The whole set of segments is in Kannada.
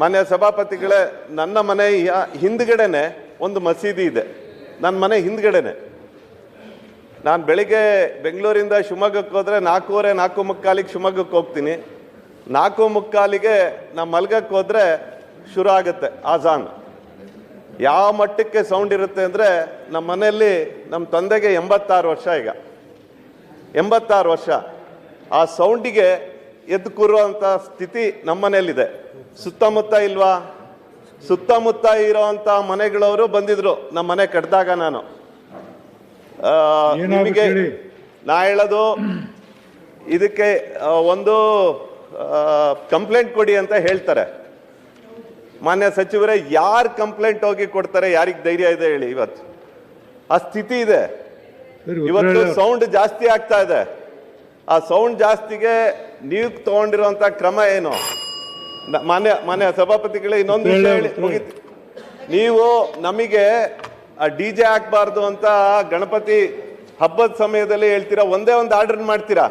ಮಾನ್ಯ ಸಭಾಪತಿಗಳೇ, ನನ್ನ ಮನೆ ಹಿಂದ್ಗಡೆನೆ ಒಂದು ಮಸೀದಿ ಇದೆ. ನನ್ನ ಮನೆ ಹಿಂದ್ಗಡೆನೆ. ನಾನು ಬೆಳಿಗ್ಗೆ ಬೆಂಗಳೂರಿಂದ ಶಿವಮೊಗ್ಗಕ್ಕೆ ಹೋದರೆ ನಾಲ್ಕೂವರೆ, ನಾಲ್ಕು ಮುಕ್ಕಾಲಿಗೆ ಶಿವಮೊಗ್ಗಕ್ಕೆ ಹೋಗ್ತೀನಿ. ನಾಲ್ಕು ಮುಕ್ಕಾಲಿಗೆ ನಾನು ಮಲ್ಗಕ್ಕೆ ಹೋದರೆ ಶುರು ಆಗುತ್ತೆ, ಆಜಾನ್. ಯಾವ ಮಟ್ಟಕ್ಕೆ ಸೌಂಡ್ ಇರುತ್ತೆ ಅಂದರೆ ನಮ್ಮ ಮನೆಯಲ್ಲಿ ನಮ್ಮ ತಂದೆಗೆ ಎಂಬತ್ತಾರು ವರ್ಷ ಈಗ. ಎಂಬತ್ತಾರು ವರ್ಷ. ಆ ಸೌಂಡಿಗೆ ಎದ್ದು ಕೂರುವಂಥ ಸ್ಥಿತಿ ನಮ್ಮ ಮನೆಯಲ್ಲಿದೆ. ಸುತ್ತಮುತ್ತ ಇಲ್ವಾ? ಸುತ್ತಮುತ್ತ ಇರೋವಂಥ ಮನೆಗಳವರು ಬಂದಿದ್ರು. ನಮ್ಮ ಮನೆ ಕಟ್ಟಿದಾಗ ನಾನು. ನಿಮಗೆ? ನಾ ಹೇಳೋದು ಇದಕ್ಕೆ ಒಂದು ಕಂಪ್ಲೇಂಟ್ ಕೊಡಿ ಅಂತ ಹೇಳ್ತಾರೆ. ಮಾನ್ಯ ಸಚಿವರೇ ಯಾರು ಕಂಪ್ಲೇಂಟ್ ಹೋಗಿ ಕೊಡ್ತಾರೆ ಯಾರಿಗೆ ಧೈರ್ಯ ಇದೆ ಹೇಳಿ ಇವತ್ತು. ಆ ಸ್ಥಿತಿ ಇದೆ. ಇವತ್ತು ಸೌಂಡ್ ಜಾಸ್ತಿ ಆಗ್ತಾ ಇದೆ. ಆ ಸೌಂಡ್ ಜಾಸ್ತಿಗೆ ನೀವು ತಗೊಂಡಿರುವಂತ ಕ್ರಮ ಏನು? ಮಾನ್ಯ ಮಾನ್ಯ ಸಭಾಪತಿಗಳೇ ಇನ್ನೊಂದು ವಿಷಯ ಹೇಳಿ ಮುಗಿತು ನೀವು ನಮಗೆ ಡಿ ಜೆ ಹಾಕ್ಬಾರ್ದು ಅಂತ ಗಣಪತಿ ಹಬ್ಬದ ಸಮಯದಲ್ಲಿ ಹೇಳ್ತೀರಾ? ಒಂದೇ ಒಂದು ಆರ್ಡರ್ ಮಾಡ್ತೀರಾ?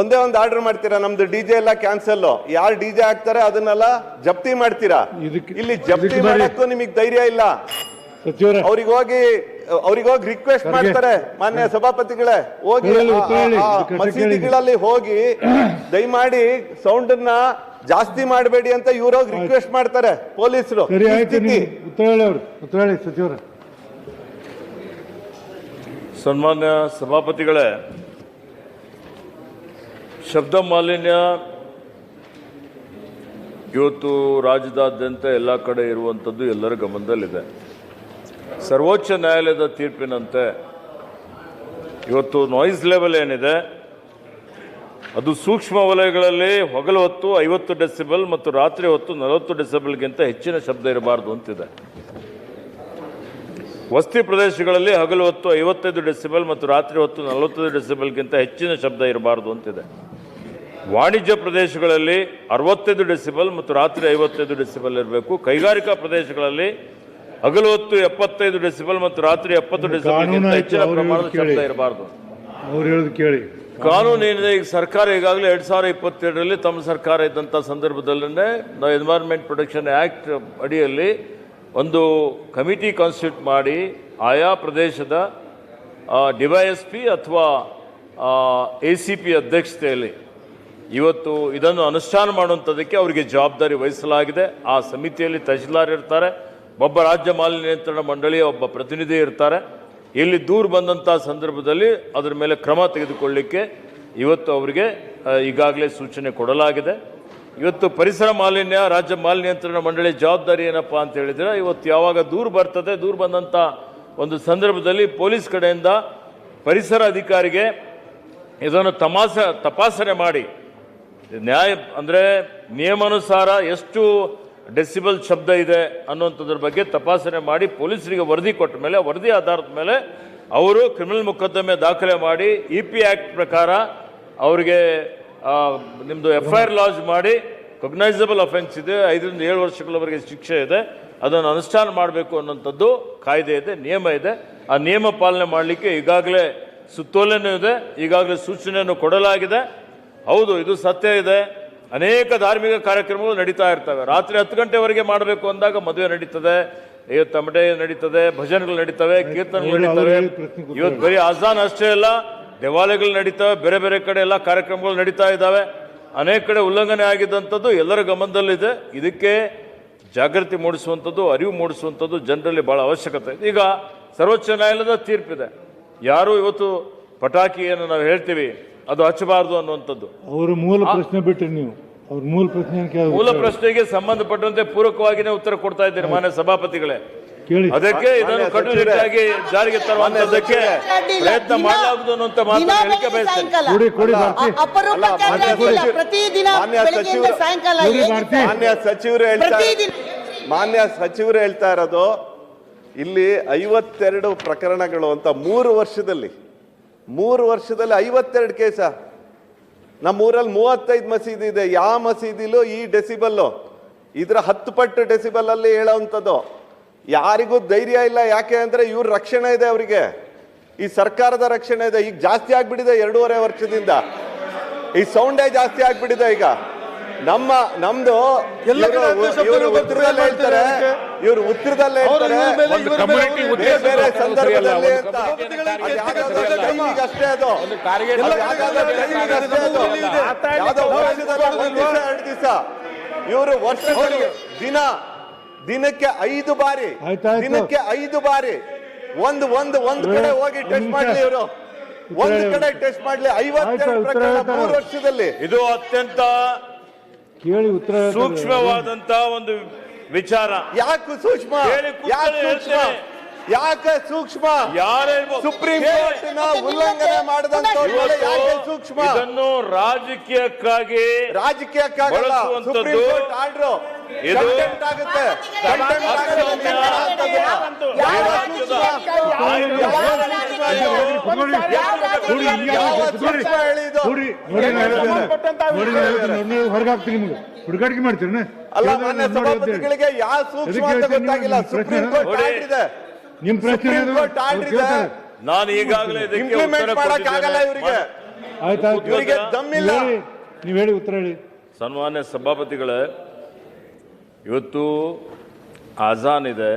ಒಂದೇ ಒಂದು ಆರ್ಡರ್ ಮಾಡ್ತೀರಾ? ನಮ್ದು ಡಿ ಜೆ ಎಲ್ಲ ಕ್ಯಾನ್ಸಲ್ ಯಾರು ಡಿ ಜೆ ಹಾಕ್ತಾರೆ ಅದನ್ನೆಲ್ಲ ಜಪ್ತಿ ಮಾಡ್ತೀರಾ? ಇಲ್ಲಿ ಜಪ್ತಿ ಮಾಡಕ್ಕೂ ನಿಮಗೆ ಧೈರ್ಯ ಇಲ್ಲ. ಅವ್ರಿಗೆ ಹೋಗಿ ಅವ್ರಿಗೆ ಹೋಗಿ ರಿಕ್ವೆಸ್ಟ್ ಮಾಡ್ತಾರೆ. ಮಾನ್ಯ ಸಭಾಪತಿಗಳೇ ಹೋಗಿ ಮಸೀದಿಗಳಲ್ಲಿ ಹೋಗಿ ದಯಮಾಡಿ ಸೌಂಡ್ ಅನ್ನ ಜಾಸ್ತಿ ಮಾಡಬೇಡಿ ಅಂತ ಇವರು ರಿಕ್ವೆಸ್ಟ್ ಮಾಡ್ತಾರೆ. ಪೊಲೀಸರು. ಸಚಿವರೇ. ಸನ್ಮಾನ್ಯ ಸಭಾಪತಿಗಳೇ ಶಬ್ದ ಮಾಲಿನ್ಯ ಇವತ್ತು ರಾಜ್ಯದಾದ್ಯಂತ ಎಲ್ಲ ಕಡೆ ಇರುವಂಥದ್ದು ಎಲ್ಲರ ಗಮನದಲ್ಲಿದೆ. ಸರ್ವೋಚ್ಚ ನ್ಯಾಯಾಲಯದ ತೀರ್ಪಿನಂತೆ ಇವತ್ತು ನಾಯ್ಸ್ ಲೆವೆಲ್ ಏನಿದೆ ಅದು ಸೂಕ್ಷ್ಮ ವಲಯಗಳಲ್ಲಿ ಹೊಗಲು ಹೊತ್ತು ಐವತ್ತು ಡೆಸಿಬಲ್ ಮತ್ತು ರಾತ್ರಿ ಹೊತ್ತು ನಲವತ್ತು ಡೆಸಿಬಲ್ಗಿಂತ ಹೆಚ್ಚಿನ ಶಬ್ದ ಇರಬಾರ್ದು ಅಂತಿದೆ. ವಸ್ತಿ ಪ್ರದೇಶಗಳಲ್ಲಿ ಹಗಲು ಹೊತ್ತು ಐವತ್ತೈದು ಡೆಸಿಬಲ್ ಮತ್ತು ರಾತ್ರಿ ಹೊತ್ತು ನಲವತ್ತೈದು ಡೆಸಿಬಲ್ಗಿಂತ ಹೆಚ್ಚಿನ ಶಬ್ದ ಇರಬಾರದು ಅಂತಿದೆ. ವಾಣಿಜ್ಯ ಪ್ರದೇಶಗಳಲ್ಲಿ ಅರವತ್ತೈದು ಡೆಸಿಬಲ್ ಮತ್ತು ರಾತ್ರಿ ಐವತ್ತೈದು ಡೆಸಿಬಲ್ ಇರಬೇಕು. ಕೈಗಾರಿಕಾ ಪ್ರದೇಶಗಳಲ್ಲಿ ಹಗಲು ಹೊತ್ತು ಎಪ್ಪತ್ತೈದು ಡೆಸಿಬಲ್ ಮತ್ತು ರಾತ್ರಿ ಎಪ್ಪತ್ತು ಆಯ್ತು, ಹೆಚ್ಚಿನ ಪ್ರಮಾಣದ ಶಬ್ದ ಇರಬಾರದು. ಅವ್ರು ಹೇಳೋದು ಕೇಳಿ. ಕಾನೂನು ಏನಿದೆ, ಈಗ ಸರ್ಕಾರ ಈಗಾಗಲೇ ಎರಡು ಸಾವಿರ ಇಪ್ಪತ್ತೆರಡರಲ್ಲಿ ತಮ್ಮ ಸರ್ಕಾರ ಇದ್ದಂಥ ಸಂದರ್ಭದಲ್ಲೇ ನಾವು ಎನ್ವೈರ್ಮೆಂಟ್ ಪ್ರೊಟೆಕ್ಷನ್ ಆ್ಯಕ್ಟ್ ಅಡಿಯಲ್ಲಿ ಒಂದು ಕಮಿಟಿ ಕಾನ್ಸ್ಟಿಟ್ಯೂಟ್ ಮಾಡಿ ಆಯಾ ಪ್ರದೇಶದ ಡಿವೈಎಸ್ ಪಿ ಅಥವಾ ಎ ಸಿ ಪಿ ಅಧ್ಯಕ್ಷತೆಯಲ್ಲಿ ಇವತ್ತು ಇದನ್ನು ಅನುಷ್ಠಾನ ಮಾಡುವಂಥದ್ದಕ್ಕೆ ಅವರಿಗೆ ಜವಾಬ್ದಾರಿ ವಹಿಸಲಾಗಿದೆ. ಆ ಸಮಿತಿಯಲ್ಲಿ ತಹಶೀಲ್ದಾರ್ ಇರ್ತಾರೆ, ಒಬ್ಬ ರಾಜ್ಯ ಮಾಲಿನ್ಯ ನಿಯಂತ್ರಣ ಮಂಡಳಿಯ ಒಬ್ಬ ಪ್ರತಿನಿಧಿ ಇರ್ತಾರೆ. ಇಲ್ಲಿ ದೂರು ಬಂದಂಥ ಸಂದರ್ಭದಲ್ಲಿ ಅದರ ಮೇಲೆ ಕ್ರಮ ತೆಗೆದುಕೊಳ್ಳಿಕ್ಕೆ ಇವತ್ತು ಅವರಿಗೆ ಈಗಾಗಲೇ ಸೂಚನೆ ಕೊಡಲಾಗಿದೆ. ಇವತ್ತು ಪರಿಸರ ಮಾಲಿನ್ಯ, ರಾಜ್ಯ ಮಾಲಿನ್ಯ ನಿಯಂತ್ರಣ ಮಂಡಳಿ ಜವಾಬ್ದಾರಿ ಏನಪ್ಪ ಅಂತ ಹೇಳಿದರೆ, ಇವತ್ತು ಯಾವಾಗ ದೂರು ಬರ್ತದೆ, ದೂರು ಬಂದಂಥ ಒಂದು ಸಂದರ್ಭದಲ್ಲಿ ಪೊಲೀಸ್ ಕಡೆಯಿಂದ ಪರಿಸರ ಅಧಿಕಾರಿಗೆ ಇದನ್ನು ತಮಾಸ, ತಪಾಸಣೆ ಮಾಡಿ. ನ್ಯಾಯ ಅಂದರೆ ನಿಯಮಾನುಸಾರ ಎಷ್ಟು ಡೆಸಿಬಲ್ ಶಬ್ದ ಇದೆ ಅನ್ನುವಂಥದ್ರ ಬಗ್ಗೆ ತಪಾಸಣೆ ಮಾಡಿ ಪೊಲೀಸರಿಗೆ ವರದಿ ಕೊಟ್ಟ ಮೇಲೆ, ವರದಿ ಆಧಾರದ ಮೇಲೆ ಅವರು ಕ್ರಿಮಿನಲ್ ಮೊಕದ್ದಮೆ ದಾಖಲೆ ಮಾಡಿ ಇ ಪಿ ಆ್ಯಕ್ಟ್ ಪ್ರಕಾರ ಅವರಿಗೆ ನಿಮ್ಮದು ಎಫ್ ಐ ಆರ್ ಲಾಂಚ್ ಮಾಡಿ ಕೊಗ್ನೈಸಬಲ್ ಅಫೆನ್ಸ್ ಇದೆ, ಐದರಿಂದ ಏಳು ವರ್ಷಗಳವರೆಗೆ ಶಿಕ್ಷೆ ಇದೆ, ಅದನ್ನು ಅನುಷ್ಠಾನ ಮಾಡಬೇಕು ಅನ್ನೋಂಥದ್ದು ಕಾಯ್ದೆ ಇದೆ, ನಿಯಮ ಇದೆ. ಆ ನಿಯಮ ಪಾಲನೆ ಮಾಡಲಿಕ್ಕೆ ಈಗಾಗಲೇ ಸುತ್ತೋಲೆನೂ ಇದೆ, ಈಗಾಗಲೇ ಸೂಚನೆಯನ್ನು ಕೊಡಲಾಗಿದೆ. ಹೌದು, ಇದು ಸತ್ಯ ಇದೆ. ಅನೇಕ ಧಾರ್ಮಿಕ ಕಾರ್ಯಕ್ರಮಗಳು ನಡೀತಾ ಇರ್ತವೆ. ರಾತ್ರಿ ಹತ್ತು ಗಂಟೆವರೆಗೆ ಮಾಡಬೇಕು ಅಂದಾಗ ಮದುವೆ ನಡೀತದೆ ಇವತ್ತು ತಮಟೆ ನಡೀತದೆ ಭಜನೆಗಳು ನಡೀತವೆ ಕೀರ್ತನೆಗಳು ನಡೀತವೆ. ಇವತ್ತು ಬರೀ ಅಜಾನ್ ಅಷ್ಟೇ ಅಲ್ಲ ದೇವಾಲಯಗಳು ನಡೀತವೆ ಬೇರೆ ಬೇರೆ ಕಡೆ ಎಲ್ಲ ಕಾರ್ಯಕ್ರಮಗಳು ನಡೀತಾ ಇದ್ದಾವೆ. ಅನೇಕ ಕಡೆ ಉಲ್ಲಂಘನೆ ಆಗಿದ್ದಂಥದ್ದು ಎಲ್ಲರ ಗಮನದಲ್ಲಿದೆ. ಇದಕ್ಕೆ ಜಾಗೃತಿ ಮೂಡಿಸುವಂಥದ್ದು ಅರಿವು ಮೂಡಿಸುವಂಥದ್ದು ಜನರಲ್ಲಿ ಬಹಳ ಅವಶ್ಯಕತೆ. ಇದೆ ಈಗ ಸರ್ವೋಚ್ಚ ನ್ಯಾಯಾಲಯದ ತೀರ್ಪಿದೆ. ಯಾರು ಇವತ್ತು ಪಟಾಕಿಯನ್ನು ನಾವು ಹೇಳ್ತೀವಿ ಅದು ಹಚ್ಚಬಾರ್ದು ಅನ್ನುವಂಥದ್ದು. ಅವರು ಮೂಲ ಪ್ರಶ್ನೆ ಬಿಟ್ರಿ ನೀವು. ಅವ್ರ ಮೂಲ ಪ್ರಶ್ನೆ ಮೂಲ ಪ್ರಶ್ನೆಗೆ ಸಂಬಂಧಪಟ್ಟಂತೆ ಪೂರಕವಾಗಿನೇ ಉತ್ತರ ಕೊಡ್ತಾ ಇದ್ದೇನೆ ಮಾನ್ಯ ಸಭಾಪತಿಗಳೇ. ಅದಕ್ಕೆ ಇದನ್ನು ಕಟ್ಟುನಿಟ್ಟಾಗಿ ಜಾರಿಗೆ ತರುವಂತದಕ್ಕೆ ಪ್ರಯತ್ನ ಮಾಡಲಾಗುವುದು ಅನ್ನುವಂತ ಮಾತನ್ನು ಹೇಳಿಕೆ ಬಯಸ್ತೇನೆ. ಮಾನ್ಯ ಸಚಿವರು- ಹೇಳ್ತಾ ಪ್ರತಿದಿನ ಮಾನ್ಯ ಸಚಿವರು ಹೇಳ್ತಾ ಇರೋದು ಇಲ್ಲಿ ಐವತ್ತೆರಡು ಪ್ರಕರಣಗಳು ಅಂತ ಮೂರು ವರ್ಷದಲ್ಲಿ ಮೂರು ವರ್ಷದಲ್ಲಿ ಐವತ್ತೆರಡು ಕೇಸ. ನಮ್ಮೂರಲ್ಲಿ ಮೂವತ್ತೈದು ಮಸೀದಿ ಇದೆ. ಯಾವ ಮಸೀದಿಲೂ ಈ ಡೆಸಿಬಲ್ಲು ಇದರ ಹತ್ತು ಪಟ್ಟು ಡೆಸಿಬಲ್ ಅಲ್ಲಿ ಹೇಳೋವಂಥದ್ದು ಯಾರಿಗೂ ಧೈರ್ಯ ಇಲ್ಲ. ಯಾಕೆ ಅಂದರೆ ಇವ್ರ ರಕ್ಷಣೆ ಇದೆ ಅವರಿಗೆ. ಈ ಸರ್ಕಾರದ ರಕ್ಷಣೆ ಇದೆ. ಈಗ ಜಾಸ್ತಿ ಆಗಿಬಿಟ್ಟಿದೆ ಎರಡೂವರೆ ವರ್ಷದಿಂದ. ಈ ಸೌಂಡೇ ಜಾಸ್ತಿ ಆಗಿಬಿಟ್ಟಿದೆ ಈಗ. ನಮ್ಮ ನಮ್ದು ಹೇಳ್ತಾರೆ ಇವರು ಉತ್ತರದಲ್ಲೇ ಬೇರೆ ಸಂದರ್ಭದಲ್ಲಿ ಅಂತ. ಅಷ್ಟೇ ಅದು. ಎರಡು ದಿವಸ ಇವರು ವರ್ಷದಲ್ಲಿ ದಿನ ದಿನಕ್ಕೆ ಐದು ಬಾರಿ. ದಿನಕ್ಕೆ ಐದು ಬಾರಿ ಒಂದು ಒಂದು ಒಂದು ಕಡೆ ಹೋಗಿ ಟೆಸ್ಟ್ ಮಾಡ್ಲಿ ಇವರು. ಒಂದು ಕಡೆ ಟೆಸ್ಟ್ ಮಾಡ್ಲಿ. ಐವತ್ತೆರಡು ಪ್ರಕರಣ. ಮೂರು ವರ್ಷದಲ್ಲಿ. ಇದು ಅತ್ಯಂತ ಕೇಳಿ ಉತ್ತರ ಸೂಕ್ಷ್ಮವಾದಂತಹ ಸೂಕ್ಷ್ಮವಾದಂತ ಒಂದು ವಿಚಾರ. ಯಾಕೆ ಸೂಕ್ಷ್ಮ? ಯಾಕೆ ಸೂಕ್ಷ್ಮ. ಯಾಕೆ ಸೂಕ್ಷ್ಮ ಯಾರೇ ಸುಪ್ರೀಂ ಕೋರ್ಟ್ನ ಉಲ್ಲಂಘನೆ ಮಾಡಿದಂತ ಯಾಕೆ ಸೂಕ್ಷ್ಮ ಇದನ್ನು ರಾಜಕೀಯಕ್ಕಾಗಿ ರಾಜಕೀಯಕ್ಕಾಗಿ ಸುಪ್ರೀಂ ಕೋರ್ಟ್ ಆರ್ಡರ್ ಆಗುತ್ತೆ ಕಂಟೆಂಟ್ ಆಗುತ್ತೆ ಅಕ್ಷಮ್ಯ. ನೀವು ಹಾಕೋದಿಲ್ಲ. ಯಾವ ಯಾವ ಸೂಕ್ಷ್ಮ? ಕೂತ್ಕೊಳ್ಳಿ. ಕೂಡಿ, ಹಿಂಗೆ ಯಾವ ಆಗುತ್ತೆ. ಕೂಡಿ. ಸೂಕ್ಷ್ಮ ಹೇಳಿದ್ದು? ಕೂಡಿ. ನೋಡಿ ನಾನು ಹೇಳ್ತೇನೆ. ನೋಡಿ ನಾನು ಹೇಳ್ತೇನೆ. ನೋಡಿ ಹೊರಗೆ ಹಾಕ್ತೀನಿ ನಿಮ್ಗೆ ಹುಡುಗಾಟಿಕೆ ಮಾಡ್ತೀರಿ ಅಲ್ಲ ಮಾನ್ಯ ಸಭಾಪತಿಗಳಿಗೆ ಯಾವ ಸೂಕ್ಷ್ಮ ಅಂತ ಗೊತ್ತಾಗಿಲ್ಲ ಸುಪ್ರೀಂ ಕೋರ್ಟ್ ಇದೆ ನಿಮ್ ಪ್ರಶ್ನೆ ಸುಪ್ರೀಂ ಏನು? ಕೋರ್ಟ್ ಅವ್ರು ಆರ್ಡರ್ ಇದೆ ಕೇಳ್ತಾರೆ. ನಾನು ಈಗಾಗಲೇ ಇದಕ್ಕೆ ಇಂಪ್ಲಿಮೆಂಟ್ ಉತ್ತರ ಮಾಡಕ್ ಆಗಲ್ಲ. ಇವರಿಗೆ. ಆಯ್ತು ಆಯ್ತು. ಇವರಿಗೆ ದಮ್ಮಿಲ್ಲ ನೀವ್ ಹೇಳಿ ನೀವ್ ಹೇಳಿ ಉತ್ತರ ಹೇಳಿ. ಸನ್ಮಾನ್ಯ ಸಭಾಪತಿಗಳೇ ಇವತ್ತು ಆಜಾನ್ ಇದೆ.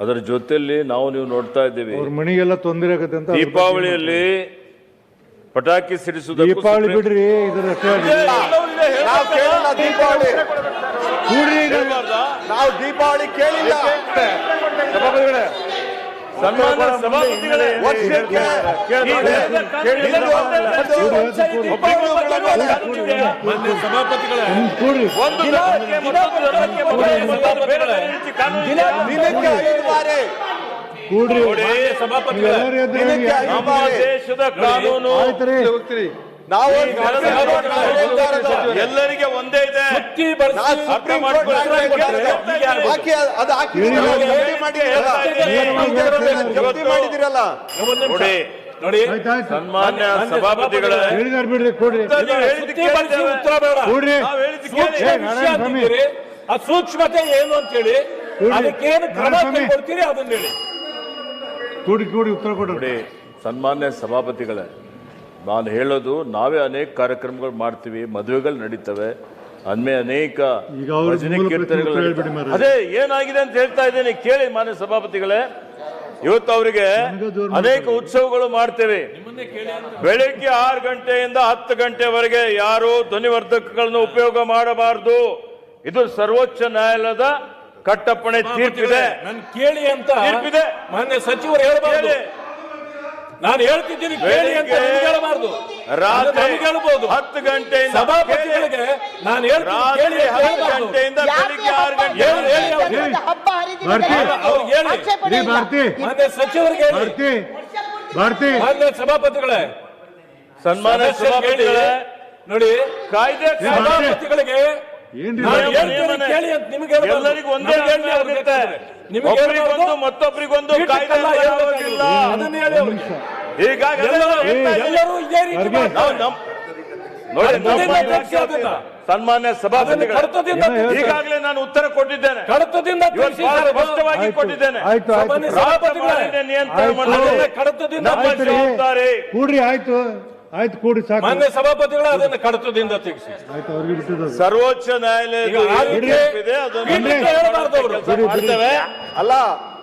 ಅದರ ಜೊತೆಯಲ್ಲಿ ನಾವು ನೀವು ನೋಡ್ತಾ ಇದ್ದೀವಿ. ಅವ್ರ ಮನೆಗೆಲ್ಲ ತೊಂದರೆ ಆಗತ್ತೆ ಅಂತ ದೀಪಾವಳಿಯಲ್ಲಿ ಪಟಾಕಿ ಸಿಡಿಸುವುದಕ್ಕೂ ದೀಪಾವಳಿ ಬಿಡ್ರಿ ಇದರ ದೀಪಾವಳಿ. ನಾವು ದೀಪಾವಳಿ ಕೇಳಿಲ್ಲ. ಸಭಾಪತಿಗಳೇ ಸನ್ಮಾನ ಸಭಾಪತಿಗಳೇ ಒಂದು- ಕೂಡ್ರಿ, ಮತ್ತೊಂದು ಮತ್ತೊಂದು ಬೇರೆ ರೀತಿ ಕಾನೂನು ದಿನಕ್ಕೆ ಐದು ಬಾರಿ ನಮ್ಮ ದೇಶದ ಕಾನೂನು ಆಯ್ತು ರೀ. ನಾವು. ಎಲ್ಲರಿಗೆ ಒಂದೇ ಇದೆ. ಮಾಡಿದಿರಲ್ಲ ನೋಡಿ ನೋಡಿ ಸನ್ಮಾನ್ಯ ಸಭಾಪತಿಗಳೇ. ಆ ಸೂಕ್ಷ್ಮತೆ ಏನು ಅಂತೇಳಿ ಹೇಳಿ ಅದಕ್ಕೇನು ಕ್ರಮ ಕೊಡ್ತೀರಿ ಕೈಗೊಳ್ತೀರಿ ಅದನ್ನ ಹೇಳಿ. ಕೂಡಿ ಕೂಡಿ ಉತ್ತರ ಕೊಡಿ. ನೋಡಿ ಸನ್ಮಾನ್ಯ ಸಭಾಪತಿಗಳೇ ನಾನು ಹೇಳೋದು ನಾವೇ ಅನೇಕ ಕಾರ್ಯಕ್ರಮಗಳು ಮಾಡ್ತೀವಿ ಮದುವೆಗಳು ನಡೀತವೆ ಅಂದ್ಮೇ ಅನೇಕ ಭಜನೆ ಕೀರ್ತನೆಗಳು. ಅದೇ ಏನಾಗಿದೆ ಅಂತ ಹೇಳ್ತಾ ಇದ್ದೇನೆ ಕೇಳಿ ಮಾನ್ಯ ಸಭಾಪತಿಗಳೇ ಇವತ್ತು ಅವರಿಗೆ ಅನೇಕ. ಉತ್ಸವಗಳು ಮಾಡ್ತೇವೆ ಬೆಳಿಗ್ಗೆ ಆರು ಗಂಟೆಯಿಂದ ಹತ್ತು ಗಂಟೆವರೆಗೆ ಯಾರು ಧ್ವನಿವರ್ಧಕಗಳನ್ನು ಉಪಯೋಗ ಮಾಡಬಾರದು ಇದು ಸರ್ವೋಚ್ಚ ನ್ಯಾಯಾಲಯದ ಕಟ್ಟಪ್ಪಣೆ ತೀರ್ಪಿದೆ ನನ್ ಕೇಳಿ ಅಂತ ತೀರ್ಪಿದೆ. ಮಾನ್ಯ ಸಚಿವರು ಹೇಳ್ಬಾರ್ದು ಕೇಳಿ. ನಾನು ಹೇಳ್ತಿದ್ದೀನಿ ಕೇಳಿ ಅಂತ ಹೇಳಬಾರ್ದು ರಾತ್ರಿ ಹೇಳ್ಬೋದು ಹತ್ತು ಗಂಟೆಯಿಂದ ಸಭಾಪತಿಗಳಿಗೆ ನಾನು ಹೇಳ್ತೀನಿ ಕೇಳಿ ರಾತ್ರಿ ಅಂತ ಹತ್ತು ಹೇಳ್ಬಾರ್ದು ಗಂಟೆಯಿಂದ ಬೆಳಿಗ್ಗೆ ಆರು ಗಂಟೆ ಹೇಳಿ, ಹೇಳಿ. ಹಬ್ಬ. ಅವ್ರಿಗೆ ಹೇಳಿ. ರೀ ಭಾರತಿ ಮಾನ್ಯ ಸಚಿವರಿಗೆ ಹೇಳಿ ಭಾರತಿ ಭಾರತಿ ಮಾನ್ಯ ಸಭಾಪತಿಗಳೇ ಸನ್ಮಾನ ಸದಸ್ಯರಿಗೆ ಹೇಳಿ. ಸಭಾಪತಿಗಳೇ ನೋಡಿ ಕಾಯ್ದೆ. ಸಭಾಪತಿಗಳಿಗೆ ಎಲ್ಲರಿಗೂ ಒಂದೇ. ಮತ್ತೊಬ್ಬರಿಗೊಂದು ಹೀಗಾಗಿ ಎಲ್ಲರೂ- ಎಲ್ಲರೂ ಇದೇ ರೀತಿ. ಸನ್ಮಾನ್ಯ ಸಭಾಪತಿಗಳೇ. ಈಗಾಗಲೇ ನಾನು ಉತ್ತರ ಕೊಟ್ಟಿದ್ದೇನೆ. ಕಡತದಿಂದ ಸ್ಪಷ್ಟವಾಗಿ ಕೊಟ್ಟಿದ್ದೇನೆ. ಸಭಾಪತಿಗಳೇ. ನಿಯಂತ್ರಣ. ಕೂಡ್ರಿ ಆಯ್ತು. ಆಯ್ತು ಕೂಡಿ ಸಾಕು. ಮಾನ್ಯ ಸಭಾಪತಿಗಳು ಅದನ್ನ ಕಡತದಿಂದ ತೆಗೆಸಿ. ಆಯ್ತು ಅವ್ರಿಗೆ ಬಿಟ್ಟಿದ್ದು ಸರ್ವೋಚ್ಚ ನ್ಯಾಯಾಲಯದ ಈಗ ಆ ಏನು ತೀರ್ಪಿದೆ ಅದನ್ನು ಪೀಠಕ್ಕೆ ಹೇಳ್ಬಾರ್ದು ಅವರು. ಮಾಡ್ತೇವೆ. ಅಲ್ಲ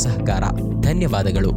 ಸಹಕಾರ ಧನ್ಯವಾದಗಳು